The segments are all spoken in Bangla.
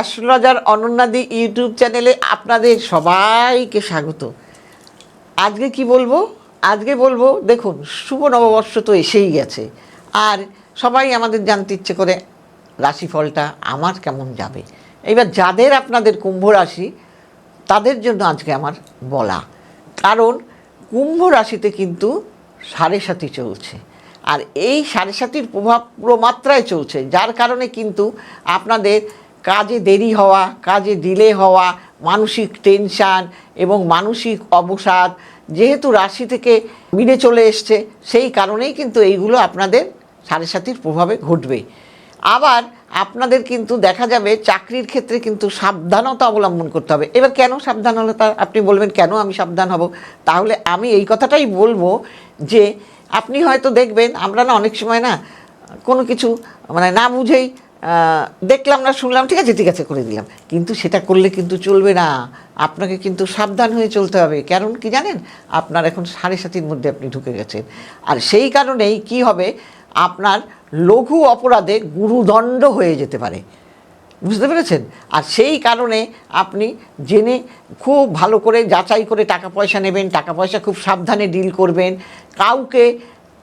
অ্যাস্ট্রোলজার অনন্যাদি ইউটিউব চ্যানেলে আপনাদের সবাইকে স্বাগত। আজকে কি বলব? আজকে বলব, দেখুন, শুভ নববর্ষ তো এসেই গেছে। আর সবাই আমাদের জানতে ইচ্ছে করে, রাশিফলটা আমার কেমন যাবে? এবার যাদের আপনাদের কুম্ভ রাশি, তাদের জন্য আজকে আমার বলা। কারণ কুম্ভ রাশিতে কিন্তু সাড়ে সাতি চলছে। আর এই সাড়ে সাতির প্রভাব পুরো মাত্রায় চলছে। যার কারণে কিন্তু আপনাদের কাজে দেরি হওয়া, কাজে ডিলে হওয়া, মানসিক টেনশান এবং মানসিক অবসাদ যেহেতু রাশি থেকে মিলে চলে এসছে, সেই কারণেই কিন্তু এইগুলো আপনাদের সাড়ে সাতির প্রভাবে ঘটবে। আবার আপনাদের কিন্তু দেখা যাবে চাকরির ক্ষেত্রে কিন্তু সাবধানতা অবলম্বন করতে হবে। এবার কেন সাবধানতা? আপনি বলবেন, কেন আমি সাবধান হব? তাহলে আমি এই কথাটাই বলব যে, আপনি হয়তো দেখবেন, আমরা না অনেক সময় না কোনো কিছু মানে না বুঝেই দেখলাম না, শুনলাম, ঠিক আছে ঠিক আছে, করে দিলাম। কিন্তু সেটা করলে কিন্তু চলবে না। আপনাকে কিন্তু সাবধান হয়ে চলতে হবে। কারণ কি জানেন? আপনার এখন সাড়ে সাতির মধ্যে আপনি ঢুকে গেছেন। আর সেই কারণেই কি হবে? আপনার লঘু অপরাধে গুরুদণ্ড হয়ে যেতে পারে। বুঝতে পেরেছেন? আর সেই কারণে আপনি জেনে খুব ভালো করে যাচাই করে টাকা পয়সা নেবেন। টাকা পয়সা খুব সাবধানে ডিল করবেন। কাউকে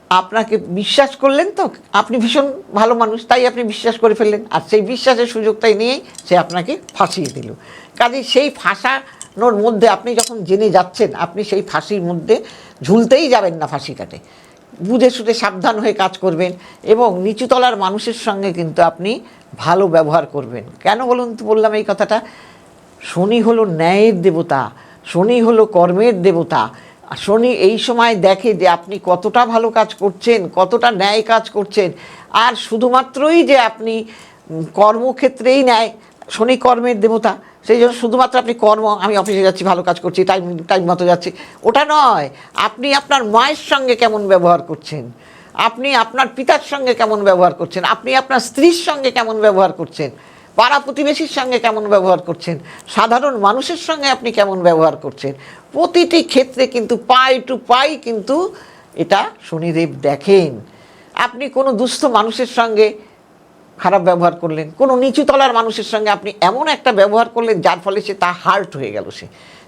আপনাকে বিশ্বাস করলেন তো? আপনি ভীষণ ভালো মানুষ, তাই আপনি বিশ্বাস করে ফেললেন। আর সেই বিশ্বাসের সুযোগটাই নিয়েই সে আপনাকে ফাঁসিয়ে দিল। কাজে সেই ফাঁসানোর মধ্যে আপনি যখন জেনে যাচ্ছেন, আপনি সেই ফাঁসির মধ্যে ঝুলতেই যাবেন না ফাঁসি কাটে। বুঝে শুধে সাবধান হয়ে কাজ করবেন এবং নিচুতলার মানুষের সঙ্গে কিন্তু আপনি ভালো ব্যবহার করবেন। কেন বলুন তো বললাম এই কথাটা? শনি হলো ন্যায়ের দেবতা, শনি হলো কর্মের দেবতা শনি এই সময় দেখে যে আপনি কতটা ভালো কাজ করছেন, কতটা ন্যায় কাজ করছেন। আর শুধুমাত্রই যে আপনি কর্মক্ষেত্রেই ন্যায়, শনি কর্মের দেবতা, সেই জন্য শুধুমাত্র আপনি কর্ম, আমি অফিসে যাচ্ছি, ভালো কাজ করছি, টাইম টাইম মতো যাচ্ছি, ওটা নয়। আপনি আপনার মায়ের সঙ্গে কেমন ব্যবহার করছেন? আপনি আপনার পিতার সঙ্গে কেমন ব্যবহার করছেন? আপনি আপনার স্ত্রীর সঙ্গে কেমন ব্যবহার করছেন? পাড়া প্রতিবেশীর সঙ্গে কেমন ব্যবহার করছেন? সাধারণ মানুষের সঙ্গে আপনি কেমন ব্যবহার করছেন? প্রতিটি ক্ষেত্রে কিন্তু পাই টু পাই কিন্তু এটা শনিদেব দেখেন। আপনি কোনো দুস্থ মানুষের সঙ্গে খারাপ ব্যবহার করলেন, কোনো নিচুতলার মানুষের সঙ্গে আপনি এমন একটা ব্যবহার করলেন যার ফলে সে তা হার্ট হয়ে গেল সে।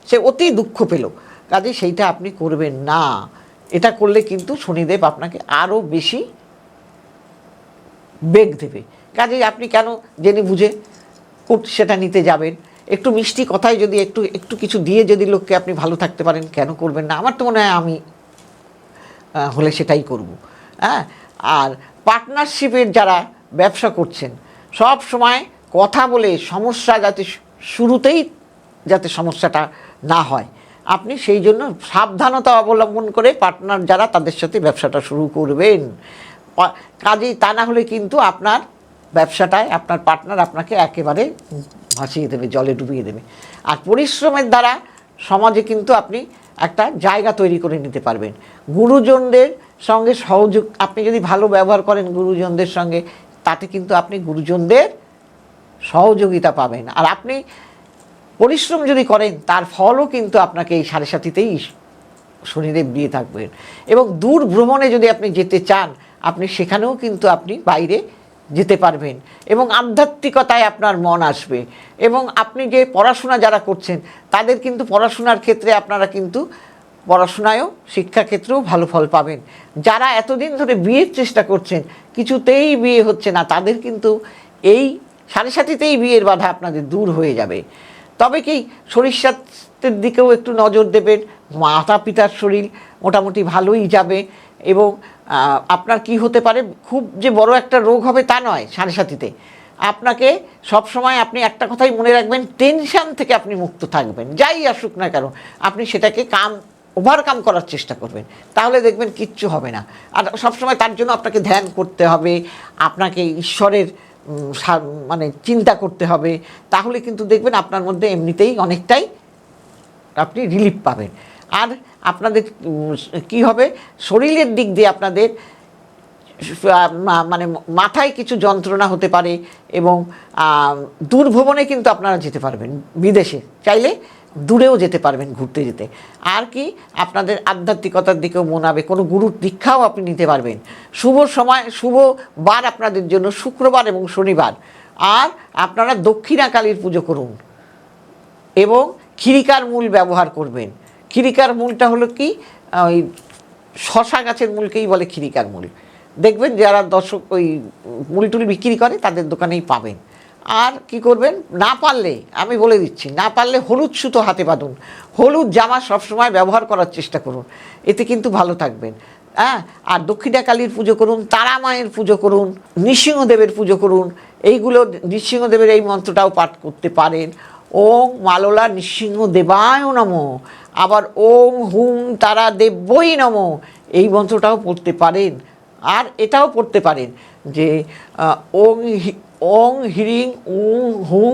সে অতি দুঃখ পেল। কাজে সেইটা আপনি করবেন না। এটা করলে কিন্তু শনিদেব আপনাকে আরও বেশি বেগ দেবে। কাজেই আপনি কেন জেনে বুঝে কোট সেটা নিতে যাবেন? একটু মিষ্টি কথায় যদি একটু একটু কিছু দিয়ে যদি লোককে আপনি ভালো থাকতে পারেন, কেন করবেন না? আমার তো মনে হয় আমি হলে সেটাই করব। হ্যাঁ? আর পার্টনারশিপের যারা ব্যবসা করছেন, সব সময় কথা বলে সমস্যা যাতে শুরুতেই যাতে সমস্যাটা না হয়। আপনি সেই জন্য সাবধানতা অবলম্বন করে পার্টনার যারা তাদের সাথে ব্যবসাটা শুরু করবেন। কাজেই তা না হলে কিন্তু আপনার ব্যবসাটায় আপনার পার্টনার আপনাকে একেবারে ভাসিয়ে দেবে, জলে ডুবিয়ে দেবে। আর পরিশ্রমের দ্বারা সমাজে কিন্তু আপনি একটা জায়গা তৈরি করে নিতে পারবেন। গুরুজনদের সঙ্গে সহযোগ, আপনি যদি ভালো ব্যবহার করেন গুরুজনদের সঙ্গে, তাতে কিন্তু আপনি গুরুজনদের সহযোগিতা পাবেন। আর আপনি পরিশ্রম যদি করেন, তার ফলও কিন্তু আপনাকে এই সাড়ে সাতিতেই শনিদেব দিয়ে থাকবেন। এবং দূর ভ্রমণে যদি আপনি যেতে চান, আপনি সেখানেও কিন্তু আপনি বাইরে যেতে পারবেন। এবং আধ্যাত্মিকতায় আপনার মন আসবে। এবং আপনি যে পড়াশোনা যারা করছেন, তাদের কিন্তু পড়াশোনার ক্ষেত্রে আপনারা কিন্তু পড়াশোনায়ও, শিক্ষাক্ষেত্রেও ভালো ফল পাবেন। যারা এতদিন ধরে বিয়ের চেষ্টা করছেন, কিছুতেই বিয়ে হচ্ছে না, তাদের কিন্তু এই সাড়ে সাতিতেই বিয়ের বাধা আপনাদের দূর হয়ে যাবে। তবে কি, শরীর স্বাস্থ্যের দিকেও একটু নজর দেবেন মাতা পিতার শরীর মোটামুটি ভালোই যাবে এবং আপনার কি হতে পারে? খুব যে বড় একটা রোগ হবে তা নয় সাড়ে সাতিতে। আপনাকে সব সময় আপনি একটা কথাই মনে রাখবেন, টেনশন থেকে আপনি মুক্ত থাকবেন। যাই আসুক না কেন, আপনি সেটাকে কাম, ওভারকাম করার চেষ্টা করবেন। তাহলে দেখবেন কিচ্ছু হবে না। আর সবসময় তার জন্য আপনাকে ধ্যান করতে হবে, আপনাকে ঈশ্বরের মানে চিন্তা করতে হবে। তাহলে কিন্তু দেখবেন আপনার মধ্যে এমনিতেই অনেকটাই আপনি রিলিফ পাবেন। আর আপনাদের কি হবে? শরীরের দিক দিয়ে আপনাদের মানে মাথায় কিছু যন্ত্রণা হতে পারে এবং আহ, দূর ভ্রমণে কিন্তু আপনারা যেতে পারবেন বিদেশে। চাইলে দূরেও যেতে পারবেন ঘুরতে যেতে। আর কি আপনাদের আধ্যাত্মিকতার দিকেও মনাবে কোনো গুরুর দীক্ষাও আপনি নিতে পারবেন। শুভ সময় শুভ বার আপনাদের জন্য শুক্রবার এবং শনিবার। আর আপনারা দক্ষিণাকালীর পুজো করুন এবং খিরিকার মূল ব্যবহার করবেন। খিরিকার মূলটা হলো কি? ওই শশা গাছের মূলকেই বলে খিরিকার মূল। দেখবেন যারা দর্শক ওই মূল টুল বিক্রি করে, তাদের দোকানেই পাবেন। আর কি করবেন? না পারলে, আমি বলে দিচ্ছি, না পারলে হলুদ সুতো হাতে বাঁধুন। হলুদ জামা সবসময় ব্যবহার করার চেষ্টা করুন। এতে কিন্তু ভালো থাকবেন। হ্যাঁ আর দক্ষিণা কালীর পুজো করুন, তারা মায়ের পুজো করুন, নৃসিংহদেবের পুজো করুন, এইগুলো নৃসিংহদেবের এই মন্ত্রটাও পাঠ করতে পারেন। ওং মাললা নৃসিংহ দেবায় নম। আবার ওং হুম তারা দেব্যই নম। এই মন্ত্রটাও পড়তে পারেন। আর এটাও পড়তে পারেন যে ওং ওং হিরিং উং হুং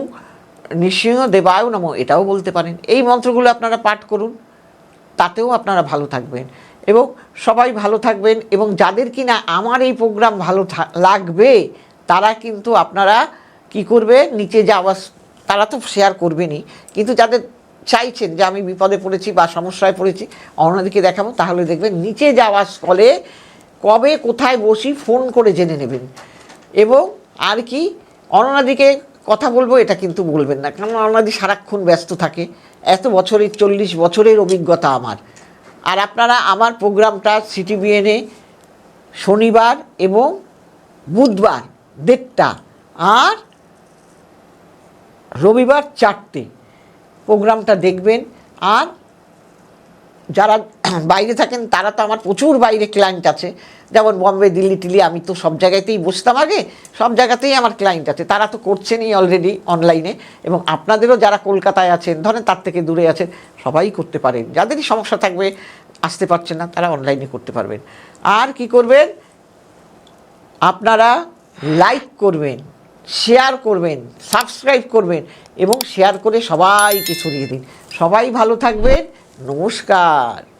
নৃসিংহ দেবায় নম, এটাও বলতে পারেন। এই মন্ত্রগুলো আপনারা পাঠ করুন, তাতেও আপনারা ভালো থাকবেন। এবং সবাই ভালো থাকবেন এবং যাদের কিনা আমার এই প্রোগ্রাম ভালো লাগবে, তারা কিন্তু আপনারা কি করবে, নিচে যাওয়া, তারা তো শেয়ার করবেনই। কিন্তু যাদের চাইছেন যে আমি বিপদে পড়েছি বা সমস্যায় পড়েছি, অন্যদিকে দেখাবো, তাহলে দেখবেন নিচে যাওয়ার স্থলে কবে কোথায় বসি ফোন করে জেনে নেবেন। এবং আর কি অননাদিকে কথা বলব, এটা কিন্তু বলবেন না, কারণ অননাদি সারাক্ষণ ব্যস্ত থাকে। এত বছরের, চল্লিশ বছরের অভিজ্ঞতা আমার। আর আপনারা আমার প্রোগ্রামটা সিটিবিএনে শনিবার এবং বুধবার দেড়টা আর রবিবার চারটে। প্রোগ্রামটা দেখবেন। আর যারা বাইরে থাকেন, তারা তো আমার প্রচুর বাইরে ক্লায়েন্ট আছে। যেমন বম্বে দিল্লি টিল্লি আমি তো সব জায়গাতেই বসতাম আগে। সব জায়গাতেই আমার ক্লায়েন্ট আছে। তারা তো করছেনই অলরেডি অনলাইনে এবং আপনাদেরও যারা কলকাতায় আছেন, ধরেন তার থেকে দূরে আছেন, সবাই করতে পারেন। যাদেরই সমস্যা থাকবে, আসতে পারছেন না, তারা অনলাইনে করতে পারবেন। আর কি করবেন? আপনারা লাইক করবেন। শেয়ার করবেন সাবস্ক্রাইব করবেন এবং শেয়ার করে সবাইকে ছড়িয়ে দিন। সবাই ভালো থাকবেন। নমস্কার।